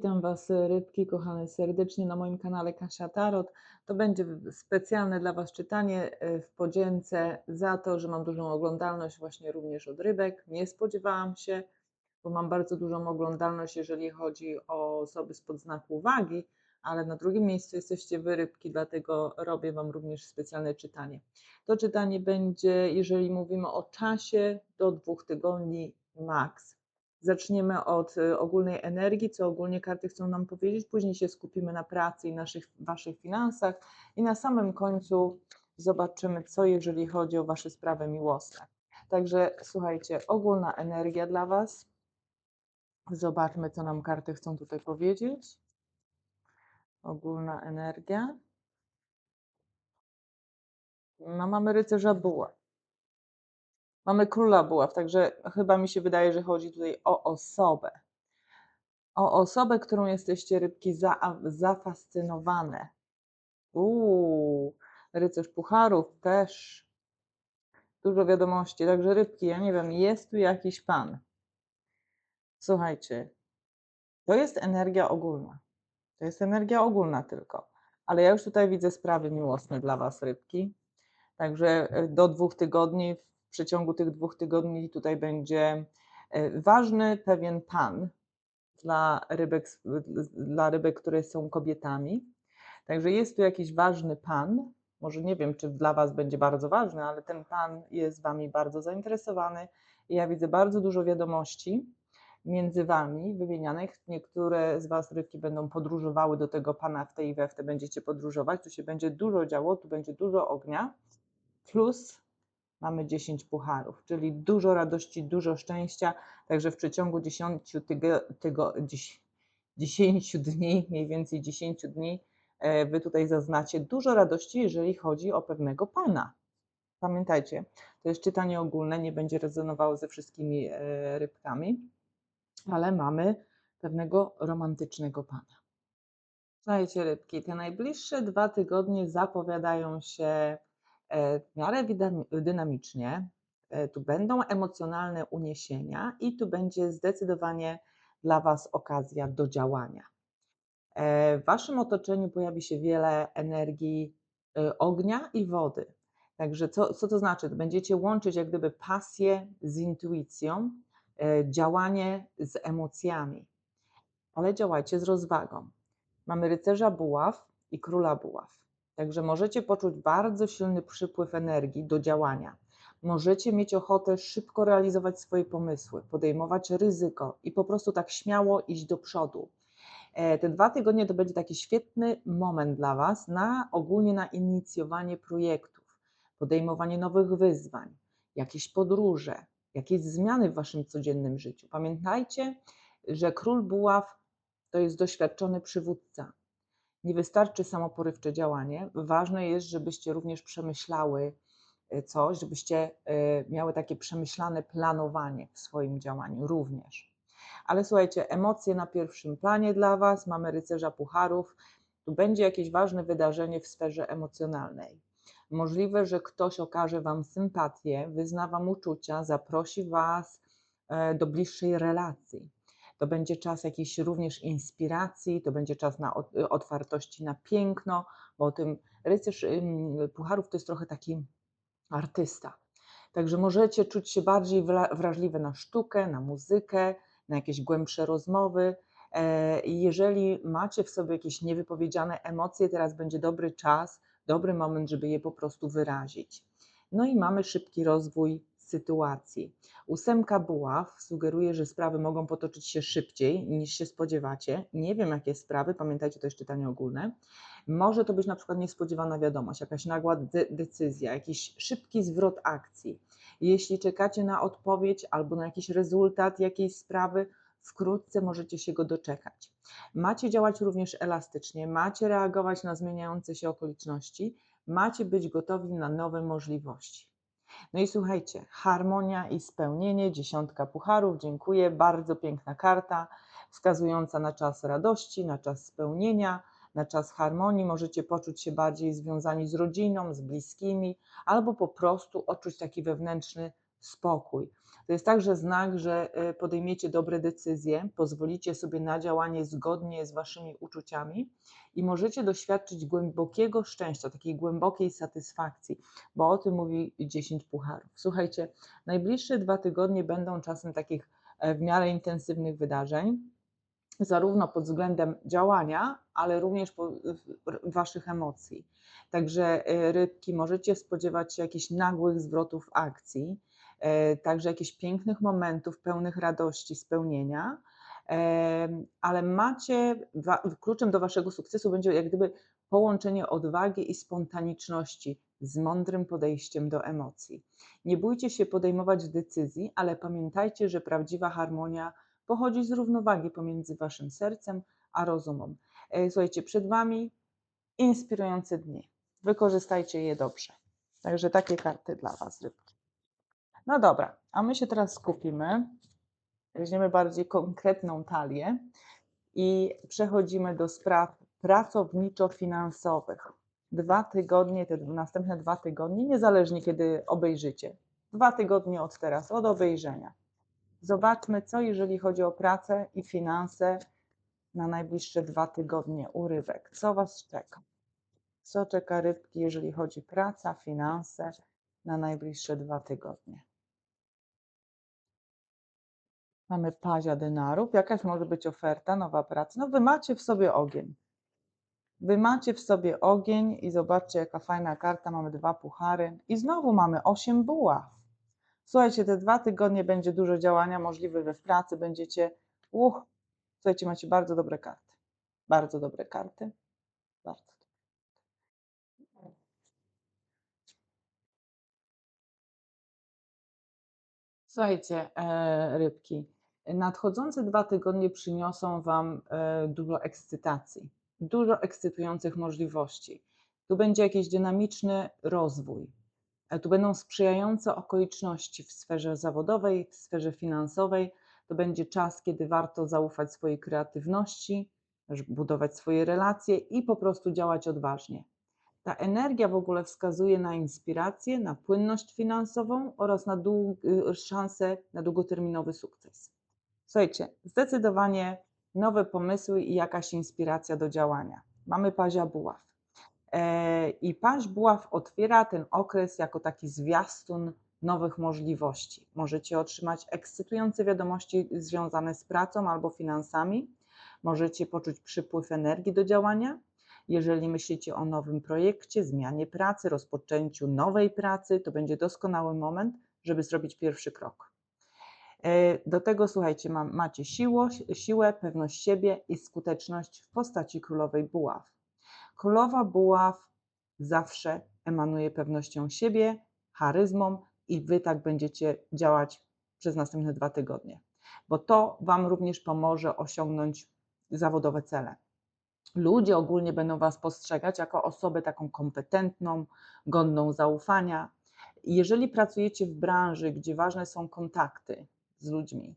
witam Was rybki kochane serdecznie na moim kanale Kasia Tarot. To będzie specjalne dla Was czytanie e, w podzięce za to, że mam dużą oglądalność właśnie również od rybek. Nie spodziewałam się, bo mam bardzo dużą oglądalność, jeżeli chodzi o osoby spod znaku wagi, ale na drugim miejscu jesteście Wy rybki, dlatego robię Wam również specjalne czytanie. To czytanie będzie, jeżeli mówimy o czasie, do dwóch tygodni max Zaczniemy od y, ogólnej energii, co ogólnie karty chcą nam powiedzieć, później się skupimy na pracy i naszych, Waszych finansach i na samym końcu zobaczymy, co jeżeli chodzi o Wasze sprawy miłosne. Także słuchajcie, ogólna energia dla Was. Zobaczmy, co nam karty chcą tutaj powiedzieć. Ogólna energia. No, mamy rycerza buła. Mamy króla buław, także chyba mi się wydaje, że chodzi tutaj o osobę. O osobę, którą jesteście rybki za, zafascynowane. Uuu, rycerz pucharów też. Dużo wiadomości, także rybki, ja nie wiem, jest tu jakiś pan. Słuchajcie, to jest energia ogólna. To jest energia ogólna tylko. Ale ja już tutaj widzę sprawy miłosne dla Was, rybki. Także e, do dwóch tygodni w przeciągu tych dwóch tygodni tutaj będzie e, ważny pewien pan dla rybek, dla rybek, które są kobietami. Także jest tu jakiś ważny pan. Może nie wiem, czy dla Was będzie bardzo ważny, ale ten pan jest Wami bardzo zainteresowany. I ja widzę bardzo dużo wiadomości między Wami wymienianych. Niektóre z Was rybki będą podróżowały do tego pana w tej i we w będziecie podróżować. Tu się będzie dużo działo, tu będzie dużo ognia. Plus mamy 10 pucharów, czyli dużo radości, dużo szczęścia. Także w przeciągu 10, tygo, tygo, 10 dni, mniej więcej 10 dni, e, Wy tutaj zaznacie dużo radości, jeżeli chodzi o pewnego pana. Pamiętajcie, to jest czytanie ogólne, nie będzie rezonowało ze wszystkimi e, rybkami, ale mamy pewnego romantycznego pana. Słuchajcie, rybki, te najbliższe dwa tygodnie zapowiadają się w miarę dynamicznie. E, tu będą emocjonalne uniesienia i tu będzie zdecydowanie dla Was okazja do działania. E, w Waszym otoczeniu pojawi się wiele energii ognia i wody. Także co, co to znaczy? Będziecie łączyć jak gdyby pasję z intuicją, działanie z emocjami, ale działajcie z rozwagą. Mamy rycerza buław i króla buław. Także możecie poczuć bardzo silny przypływ energii do działania. Możecie mieć ochotę szybko realizować swoje pomysły, podejmować ryzyko i po prostu tak śmiało iść do przodu. E, te dwa tygodnie to będzie taki świetny moment dla Was na ogólnie na inicjowanie projektów, podejmowanie nowych wyzwań, jakieś podróże, jakieś zmiany w Waszym codziennym życiu. Pamiętajcie, że król buław to jest doświadczony przywódca nie wystarczy samo porywcze działanie. Ważne jest, żebyście również przemyślały e, coś, żebyście e, miały takie przemyślane planowanie w swoim działaniu również. Ale słuchajcie, emocje na pierwszym planie dla Was, mamy rycerza pucharów, tu będzie jakieś ważne wydarzenie w sferze emocjonalnej. Możliwe, że ktoś okaże Wam sympatię, wyzna Wam uczucia, zaprosi Was e, do bliższej relacji to będzie czas jakiejś również inspiracji, to będzie czas na otwartości na piękno, bo tym rycerz pucharów to jest trochę taki artysta. Także możecie czuć się bardziej wrażliwe na sztukę, na muzykę, na jakieś głębsze rozmowy. E, jeżeli macie w sobie jakieś niewypowiedziane emocje, teraz będzie dobry czas, dobry moment, żeby je po prostu wyrazić. No i mamy szybki rozwój sytuacji. Ósemka buław sugeruje, że sprawy mogą potoczyć się szybciej niż się spodziewacie. Nie wiem, jakie sprawy, pamiętajcie, to jest czytanie ogólne. Może to być na przykład niespodziewana wiadomość, jakaś nagła de decyzja, jakiś szybki zwrot akcji. Jeśli czekacie na odpowiedź albo na jakiś rezultat jakiejś sprawy, wkrótce możecie się go doczekać. Macie działać również elastycznie, macie reagować na zmieniające się okoliczności, macie być gotowi na nowe możliwości. No i słuchajcie, harmonia i spełnienie, dziesiątka pucharów, dziękuję, bardzo piękna karta, wskazująca na czas radości, na czas spełnienia, na czas harmonii. Możecie poczuć się bardziej związani z rodziną, z bliskimi, albo po prostu odczuć taki wewnętrzny spokój. To jest także znak, że e, podejmiecie dobre decyzje, pozwolicie sobie na działanie zgodnie z waszymi uczuciami i możecie doświadczyć głębokiego szczęścia, takiej głębokiej satysfakcji, bo o tym mówi 10 pucharów. Słuchajcie, najbliższe dwa tygodnie będą czasem takich e, w miarę intensywnych wydarzeń, zarówno pod względem działania, ale również waszych emocji. Także e, rybki, możecie spodziewać się jakichś nagłych zwrotów akcji, także jakichś pięknych momentów pełnych radości, spełnienia, ale macie, kluczem do waszego sukcesu będzie jak gdyby połączenie odwagi i spontaniczności z mądrym podejściem do emocji. Nie bójcie się podejmować decyzji, ale pamiętajcie, że prawdziwa harmonia pochodzi z równowagi pomiędzy waszym sercem a rozumem. E, słuchajcie, przed wami inspirujące dni. Wykorzystajcie je dobrze. Także takie karty dla was, rybki. No dobra, a my się teraz skupimy weźmiemy bardziej konkretną talię i przechodzimy do spraw pracowniczo-finansowych. Dwa tygodnie, te następne dwa tygodnie, niezależnie kiedy obejrzycie. Dwa tygodnie od teraz, od obejrzenia. Zobaczmy, co jeżeli chodzi o pracę i finanse na najbliższe dwa tygodnie u rybek. Co Was czeka? Co czeka rybki, jeżeli chodzi o pracę, finanse na najbliższe dwa tygodnie? Mamy pazia denarów. Jakaś może być oferta, nowa praca. No wy macie w sobie ogień. Wy macie w sobie ogień i zobaczcie, jaka fajna karta. Mamy dwa puchary i znowu mamy osiem buław. Słuchajcie, te dwa tygodnie będzie dużo działania możliwe we w pracy. Będziecie, uch, słuchajcie, macie bardzo dobre karty. Bardzo dobre karty. Bardzo. Słuchajcie, e, rybki, Nadchodzące dwa tygodnie przyniosą Wam e, dużo ekscytacji, dużo ekscytujących możliwości. Tu będzie jakiś dynamiczny rozwój. Tu będą sprzyjające okoliczności w sferze zawodowej, w sferze finansowej. To będzie czas, kiedy warto zaufać swojej kreatywności, budować swoje relacje i po prostu działać odważnie. Ta energia w ogóle wskazuje na inspirację, na płynność finansową oraz na y, szansę na długoterminowy sukces. Słuchajcie, zdecydowanie nowe pomysły i jakaś inspiracja do działania. Mamy pazia buław. E, I paź buław otwiera ten okres jako taki zwiastun nowych możliwości. Możecie otrzymać ekscytujące wiadomości związane z pracą albo finansami. Możecie poczuć przypływ energii do działania. Jeżeli myślicie o nowym projekcie, zmianie pracy, rozpoczęciu nowej pracy, to będzie doskonały moment, żeby zrobić pierwszy krok. E, do tego, słuchajcie, macie siło, siłę, pewność siebie i skuteczność w postaci królowej buław. Królowa buław zawsze emanuje pewnością siebie, charyzmą i wy tak będziecie działać przez następne dwa tygodnie, bo to wam również pomoże osiągnąć zawodowe cele. Ludzie ogólnie będą was postrzegać jako osobę taką kompetentną, godną zaufania. Jeżeli pracujecie w branży, gdzie ważne są kontakty, z ludźmi,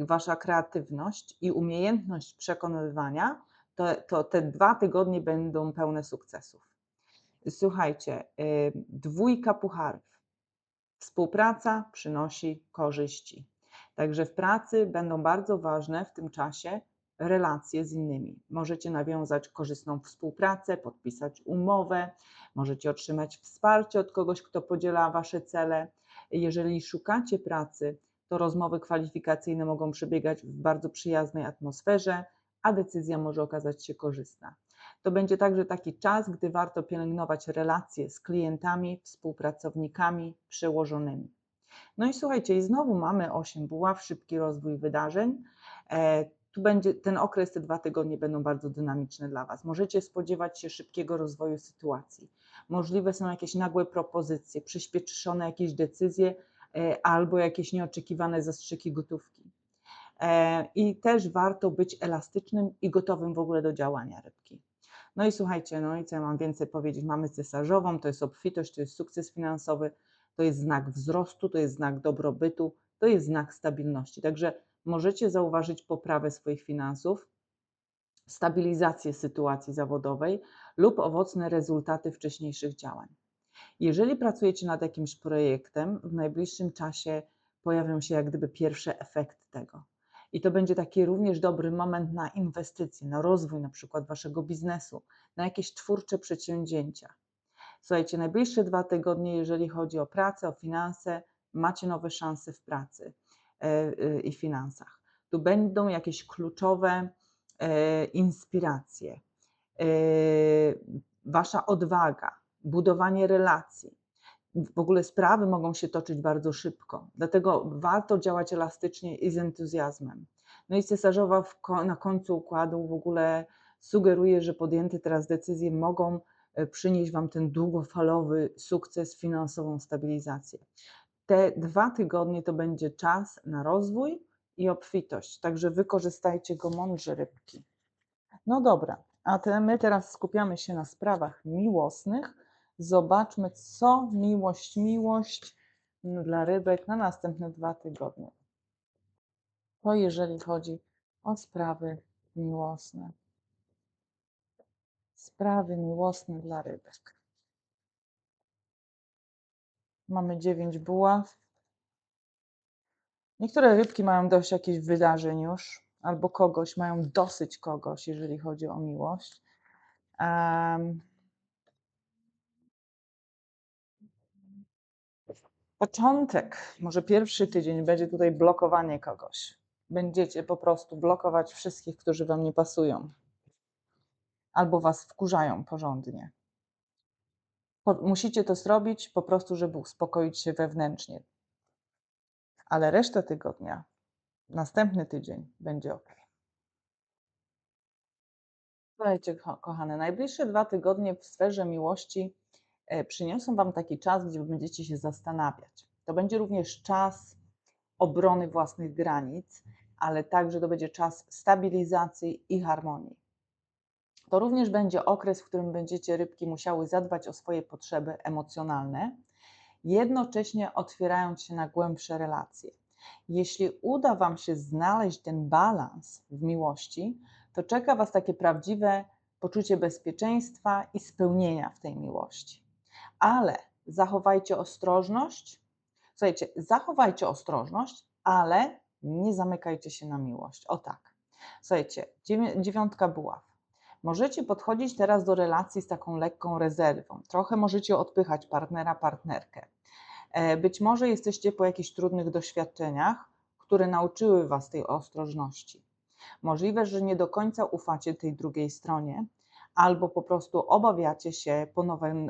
wasza kreatywność i umiejętność przekonywania, to, to te dwa tygodnie będą pełne sukcesów. Słuchajcie, dwójka pucharów. Współpraca przynosi korzyści. Także w pracy będą bardzo ważne w tym czasie relacje z innymi. Możecie nawiązać korzystną współpracę, podpisać umowę, możecie otrzymać wsparcie od kogoś, kto podziela Wasze cele. Jeżeli szukacie pracy, to rozmowy kwalifikacyjne mogą przebiegać w bardzo przyjaznej atmosferze, a decyzja może okazać się korzystna. To będzie także taki czas, gdy warto pielęgnować relacje z klientami, współpracownikami, przełożonymi. No i słuchajcie, i znowu mamy 8 buław, szybki rozwój wydarzeń. E, tu będzie ten okres, te dwa tygodnie będą bardzo dynamiczne dla Was. Możecie spodziewać się szybkiego rozwoju sytuacji. Możliwe są jakieś nagłe propozycje, przyspieszone jakieś decyzje, albo jakieś nieoczekiwane zastrzyki gotówki. E, I też warto być elastycznym i gotowym w ogóle do działania rybki. No i słuchajcie, no i co ja mam więcej powiedzieć? Mamy cesarzową, to jest obfitość, to jest sukces finansowy, to jest znak wzrostu, to jest znak dobrobytu, to jest znak stabilności. Także możecie zauważyć poprawę swoich finansów, stabilizację sytuacji zawodowej lub owocne rezultaty wcześniejszych działań. Jeżeli pracujecie nad jakimś projektem, w najbliższym czasie pojawią się jak gdyby pierwsze efekty tego. I to będzie taki również dobry moment na inwestycje, na rozwój na przykład waszego biznesu, na jakieś twórcze przedsięwzięcia. Słuchajcie, najbliższe dwa tygodnie, jeżeli chodzi o pracę, o finanse, macie nowe szanse w pracy e, e, i finansach. Tu będą jakieś kluczowe e, inspiracje, wasza odwaga, budowanie relacji. W ogóle sprawy mogą się toczyć bardzo szybko, dlatego warto działać elastycznie i z entuzjazmem. No i cesarzowa na końcu układu w ogóle sugeruje, że podjęte teraz decyzje mogą e, przynieść Wam ten długofalowy sukces, finansową stabilizację. Te dwa tygodnie to będzie czas na rozwój i obfitość, także wykorzystajcie go mądrze, rybki. No dobra, a te, my teraz skupiamy się na sprawach miłosnych. Zobaczmy, co miłość, miłość dla rybek na następne dwa tygodnie. To jeżeli chodzi o sprawy miłosne. Sprawy miłosne dla rybek. Mamy dziewięć buław. Niektóre rybki mają dość jakichś wydarzeń już, albo kogoś, mają dosyć kogoś, jeżeli chodzi o miłość. Um, początek, może pierwszy tydzień będzie tutaj blokowanie kogoś. Będziecie po prostu blokować wszystkich, którzy Wam nie pasują albo Was wkurzają porządnie. Po, musicie to zrobić po prostu, żeby uspokoić się wewnętrznie. Ale resztę tygodnia, następny tydzień będzie ok. Słuchajcie, kochane, najbliższe dwa tygodnie w sferze miłości przyniosą Wam taki czas, gdzie będziecie się zastanawiać. To będzie również czas obrony własnych granic, ale także to będzie czas stabilizacji i harmonii. To również będzie okres, w którym będziecie rybki musiały zadbać o swoje potrzeby emocjonalne, jednocześnie otwierając się na głębsze relacje. Jeśli uda Wam się znaleźć ten balans w miłości, to czeka Was takie prawdziwe poczucie bezpieczeństwa i spełnienia w tej miłości. Ale zachowajcie ostrożność. Słuchajcie, zachowajcie ostrożność, ale nie zamykajcie się na miłość. O tak. Słuchajcie, dziewiątka buław. Możecie podchodzić teraz do relacji z taką lekką rezerwą. Trochę możecie odpychać partnera, partnerkę. E, być może jesteście po jakichś trudnych doświadczeniach, które nauczyły Was tej ostrożności. Możliwe, że nie do końca ufacie tej drugiej stronie, albo po prostu obawiacie się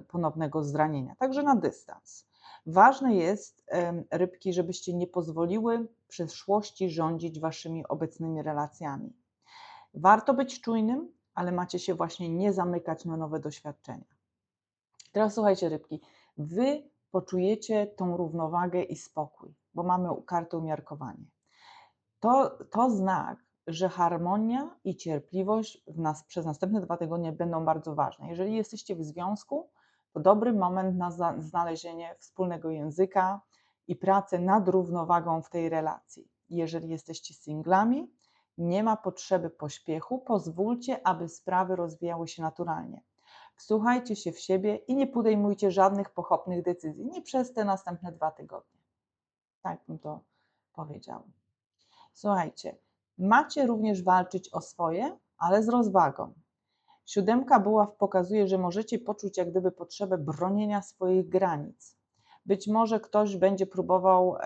ponownego zranienia, także na dystans. Ważne jest, rybki, żebyście nie pozwoliły przeszłości rządzić waszymi obecnymi relacjami. Warto być czujnym, ale macie się właśnie nie zamykać na nowe doświadczenia. Teraz słuchajcie, rybki, wy poczujecie tą równowagę i spokój, bo mamy kartę umiarkowanie. To, to znak, że harmonia i cierpliwość w nas przez następne dwa tygodnie będą bardzo ważne. Jeżeli jesteście w związku, to dobry moment na znalezienie wspólnego języka i pracę nad równowagą w tej relacji. Jeżeli jesteście singlami, nie ma potrzeby pośpiechu, pozwólcie, aby sprawy rozwijały się naturalnie. Wsłuchajcie się w siebie i nie podejmujcie żadnych pochopnych decyzji, nie przez te następne dwa tygodnie. Tak bym to powiedział. Słuchajcie, macie również walczyć o swoje, ale z rozwagą. Siódemka buław pokazuje, że możecie poczuć jak gdyby potrzebę bronienia swoich granic. Być może ktoś będzie próbował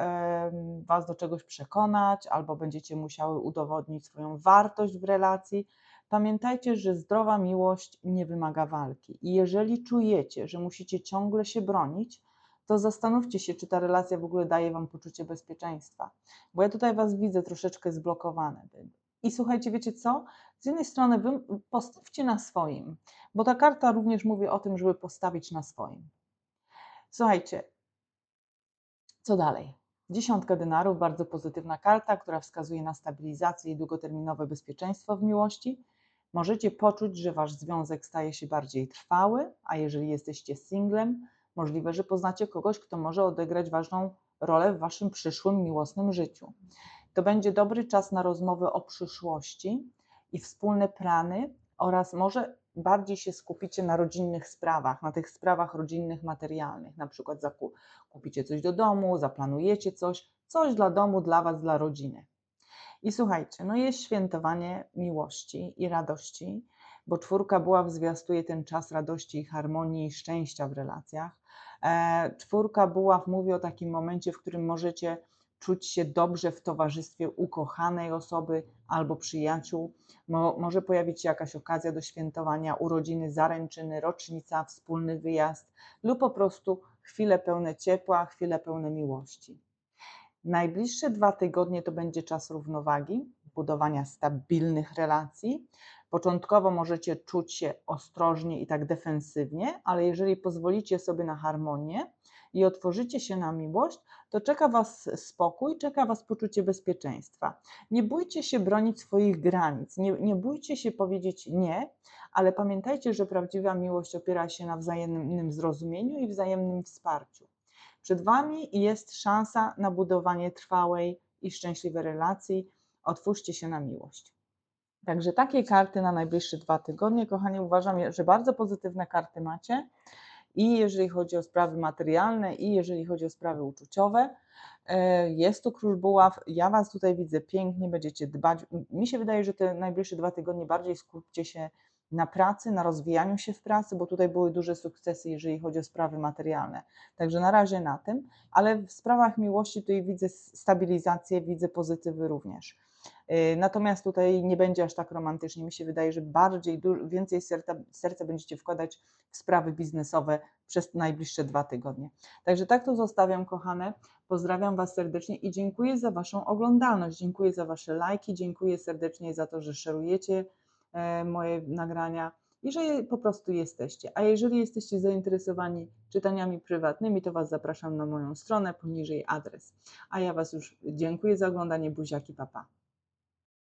Was do czegoś przekonać, albo będziecie musiały udowodnić swoją wartość w relacji. Pamiętajcie, że zdrowa miłość nie wymaga walki. I jeżeli czujecie, że musicie ciągle się bronić, to zastanówcie się, czy ta relacja w ogóle daje Wam poczucie bezpieczeństwa. Bo ja tutaj Was widzę troszeczkę zblokowane. I słuchajcie, wiecie co? Z jednej strony wy postawcie na swoim, bo ta karta również mówi o tym, żeby postawić na swoim. Słuchajcie, co dalej? Dziesiątka denarów, bardzo pozytywna karta, która wskazuje na stabilizację i długoterminowe bezpieczeństwo w miłości. Możecie poczuć, że wasz związek staje się bardziej trwały, a jeżeli jesteście singlem, możliwe, że poznacie kogoś, kto może odegrać ważną rolę w waszym przyszłym miłosnym życiu. To będzie dobry czas na rozmowy o przyszłości i wspólne plany oraz może bardziej się skupicie na rodzinnych sprawach, na tych sprawach rodzinnych, materialnych. Na przykład kupicie coś do domu, zaplanujecie coś, coś dla domu, dla Was, dla rodziny. I słuchajcie, no jest świętowanie miłości i radości, bo czwórka buław zwiastuje ten czas radości, harmonii i szczęścia w relacjach. E, czwórka buław mówi o takim momencie, w którym możecie czuć się dobrze w towarzystwie ukochanej osoby albo przyjaciół. Mo, może pojawić się jakaś okazja do świętowania urodziny, zaręczyny, rocznica, wspólny wyjazd lub po prostu chwile pełne ciepła, chwile pełne miłości. Najbliższe dwa tygodnie to będzie czas równowagi, budowania stabilnych relacji. Początkowo możecie czuć się ostrożnie i tak defensywnie, ale jeżeli pozwolicie sobie na harmonię i otworzycie się na miłość, to czeka Was spokój, czeka Was poczucie bezpieczeństwa. Nie bójcie się bronić swoich granic, nie, nie bójcie się powiedzieć nie, ale pamiętajcie, że prawdziwa miłość opiera się na wzajemnym zrozumieniu i wzajemnym wsparciu. Przed Wami jest szansa na budowanie trwałej i szczęśliwej relacji. Otwórzcie się na miłość. Także takie karty na najbliższe dwa tygodnie, kochani, uważam, że bardzo pozytywne karty macie. I jeżeli chodzi o sprawy materialne, i jeżeli chodzi o sprawy uczuciowe. E, jest tu król buław. Ja Was tutaj widzę pięknie, będziecie dbać. Mi się wydaje, że te najbliższe dwa tygodnie bardziej skupcie się na pracy, na rozwijaniu się w pracy, bo tutaj były duże sukcesy, jeżeli chodzi o sprawy materialne. Także na razie na tym, ale w sprawach miłości tutaj widzę stabilizację, widzę pozytywy również. Y, natomiast tutaj nie będzie aż tak romantycznie. Mi się wydaje, że bardziej, więcej serca, serca będziecie wkładać w sprawy biznesowe przez najbliższe dwa tygodnie. Także tak to zostawiam, kochane. Pozdrawiam Was serdecznie i dziękuję za Waszą oglądalność. Dziękuję za Wasze lajki, dziękuję serdecznie za to, że szerujecie moje nagrania i że po prostu jesteście. A jeżeli jesteście zainteresowani czytaniami prywatnymi, to Was zapraszam na moją stronę, poniżej adres. A ja Was już dziękuję za oglądanie, buziaki, papa.